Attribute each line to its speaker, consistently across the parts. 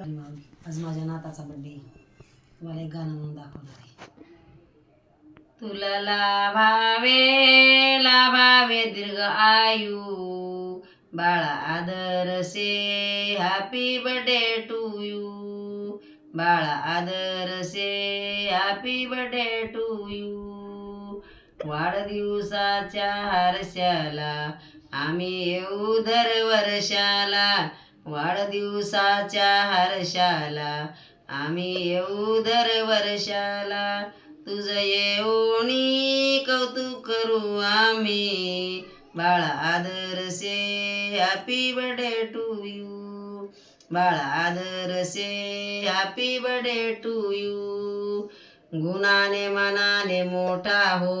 Speaker 1: आज माझ्या नाताचा बड्डे तुम्हाला एक गाणं म्हणून दाखवणार आहे. तुला लाभावे लाभावे दीर्घ आयू बाळा Aadarsh happy birthday to you बाळा Aadarsh happy birthday to you वाढदिवसाच्या हर्षाला आम्ही येऊ दर वर्षाला. वाढदिवसाच्या हर्षाला आम्ही येऊ दर वर्षाला. तुझं येऊनी कौतुक करू आम्ही. बाळा आदर से हॅपी बर्थडे टू यू बाळा आदर से हॅपी बर्थडे टू यू गुणाने मनाने मोठा हो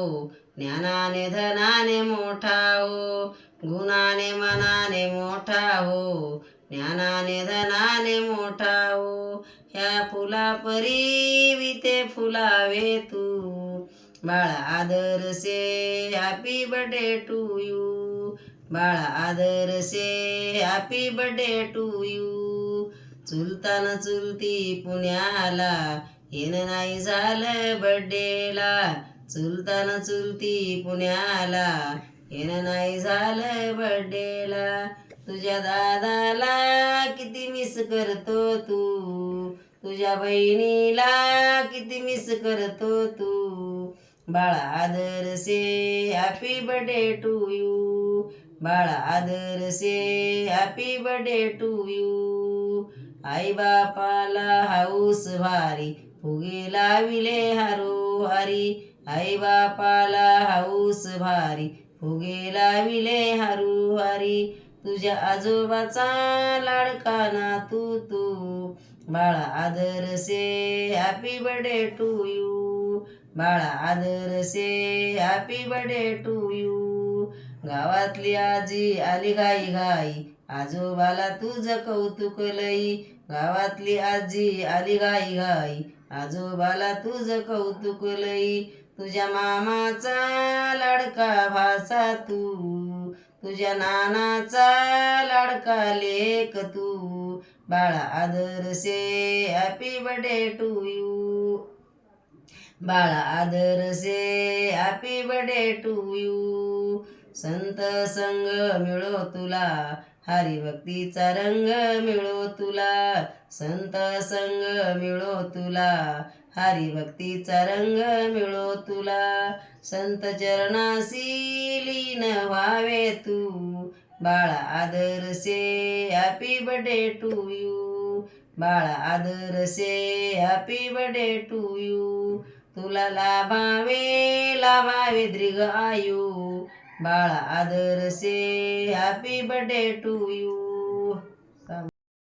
Speaker 1: ज्ञानाने धनाने मोठा हो गुणाने मनाने मोठा हो ज्ञानाने धनाने मोठा हो ह्या फुला परी विते फुलावे तू. बाळा आदर से हॅपी बर्थडे टू यू बाळा आदर से हॅपी बर्थडे टू यू चुलतान चुलती पुण्याला येणं नाही झालं बड्डेला चुलतान चुलती पुण्याला येणं नाही झालं बड्डेला तुझ्या दादाला किती मिस करतो तू? तुझ्या बहिणीला किती मिस करतो तू? बाळा आदर से हॅपी बर्थडे टू यू बाळा आदर से हॅपी बर्थडे टू यू आई बापाला हाऊस भारी फुगे लाविले हारो हरी आई बापाला हाऊस भारी फुगे लाविले हारू हरी तुझ्या आजोबाचा लाडका ना तू तू. बाळा आदर से हॅपी बर्थडे टू यू बाळा आदर से हॅपी बर्थडे टू यू गावातली आजी आली घाई घाई. आजोबाला तुझं कौतुक लई. गावातली आजी आली घाई घाई. आजोबाला तुझं कौतुक लई. तुझ्या मामाचा लाडका भासा तू. तुझ्या नानाचा लाडका लेक तू. बाळा आदर से हॅपी बर्थडे टू यू बाळा आदर से हॅपी बर्थडे टू यू संत संग मिळो तुला हरिभक्तीचा रंग मिळो तुला संत संग मिळो तुला. हरिभक्तीचा रंग मिळो तुला संत चरणासी लीन व्हावे तू. बाळा आदरसे हॅपी बर्थडे टू यू बाळा आदरसे हॅपी बर्थडे टू यू तुला लाभावे लाभावे दीर्घ आयू. बाळा आदर से हॅपी बर्थडे टू यू